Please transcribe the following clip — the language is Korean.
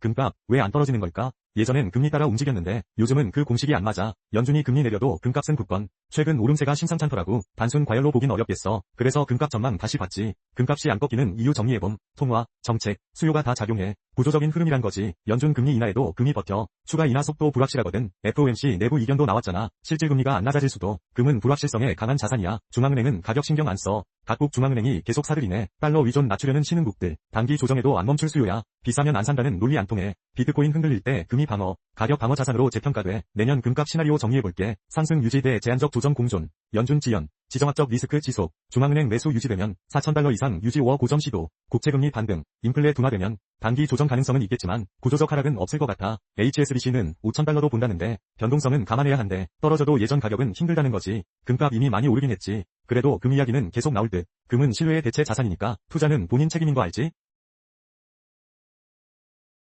금값 왜 안 떨어지는 걸까? 예전엔 금리 따라 움직였는데 요즘은 그 공식이 안 맞아. 연준이 금리 내려도 금값은 굳건. 최근 오름세가 심상찮더라고. 단순 과열로 보긴 어렵겠어. 그래서 금값 전망 다시 봤지. 금값이 안 꺾이는 이유 정리해봄. 통화, 정책, 수요가 다 작용해. 구조적인 흐름이란 거지. 연준 금리 인하에도 금이 버텨. 추가 인하 속도 불확실하거든. FOMC 내부 이견도 나왔잖아. 실질 금리가 안 낮아질 수도. 금은 불확실성에 강한 자산이야. 중앙은행은 가격 신경 안 써. 각국 중앙은행이 계속 사들이네. 달러 위존 낮추려는 신흥국들. 단기 조정에도 안 멈출 수요야. 비싸면 안 산다는 논리 안 통해. 비트코인 흔들릴 때 금이 방어. 가격 방어 자산으로 재평가돼. 내년 금값 시나리오 정리해볼게. 상승 유지 대 제한적 조정 공존. 연준 지연. 지정학적 리스크 지속. 중앙은행 매수 유지되면 4천달러 이상 유지 5억 고점 시도. 국채금리 반등. 인플레 둔화되면 단기 조정 가능성은 있겠지만 구조적 하락은 없을 것 같아. HSBC는 5천달러로 본다는데 변동성은 감안해야 한대. 떨어져도 예전 가격은 힘들다는 거지. 금값 이미 많이 오르긴 했지. 그래도 금 이야기는 계속 나올 듯. 금은 신뢰의 대체 자산이니까 투자는 본인 책임인 거 알지?